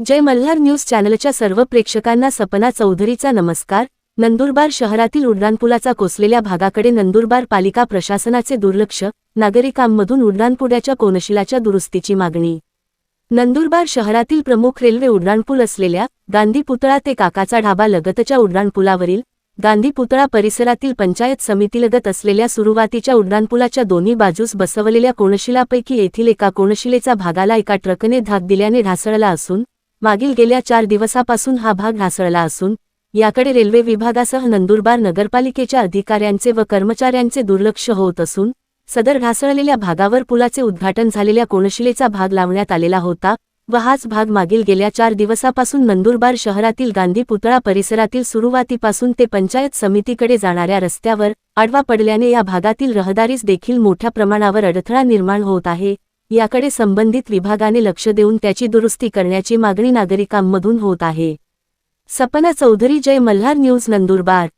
जय Malhar news चॅनलच्या सर्व प्रेक्षकांना सपना चौधरीचा नमस्कार. नंदुरबार शहरातील उड्डाणपुलाचा कोसलेल्या भागाकडे नंदुरबार पालिका प्रशासनाचे दुर्लक्ष नागरिकांमधून उड्डाणपुड्याच्या कोनशिलाच्या दुरुस्तीची मागणी. नंदुरबार शहरातील प्रमुख रेल्वे उड्डाणपूल असलेल्या गांधी पुतळा ते काकाचा ढाबा लगतच्या उड्डाणपुलावरील गांधी पुतळा परिसरातील पंचायत समितीलगत असलेल्या सुरुवातीच्या उड्डाणपुलाच्या दोन्ही बाजूस बसवलेल्या कोणशिलापैकी येथील एका कोणशिलेचा भागाला एका ट्रकने धाक दिल्याने ढासळला असून मागील गेल्या चार दिवसापासून हा भाग ढासळला असून याकडे रेल्वे विभागासह नंदुरबार नगरपालिकेच्या अधिकाऱ्यांचे व कर्मचाऱ्यांचे दुर्लक्ष होत असून सदर ढासळलेल्या भागावर पुलाचे उद्घाटन झालेल्या कोणशिलेचा भाग लावण्यात आलेला होता व हाच भाग मागील गेल्या चार दिवसापासून नंदुरबार शहरातील गांधी पुतळा परिसरातील सुरुवातीपासून ते पंचायत समितीकडे जाणाऱ्या रस्त्यावर आडवा पडल्याने या भागातील रहदारीस देखील मोठ्या प्रमाणावर अडथळा निर्माण होत आहे. याकडे संबंधित विभागाने लक्ष देऊन त्याची दुरुस्ती करण्याची मागणी नागरिकांमधून होत आहे. सपना चौधरी जय मल्हार न्यूज नंदुरबार.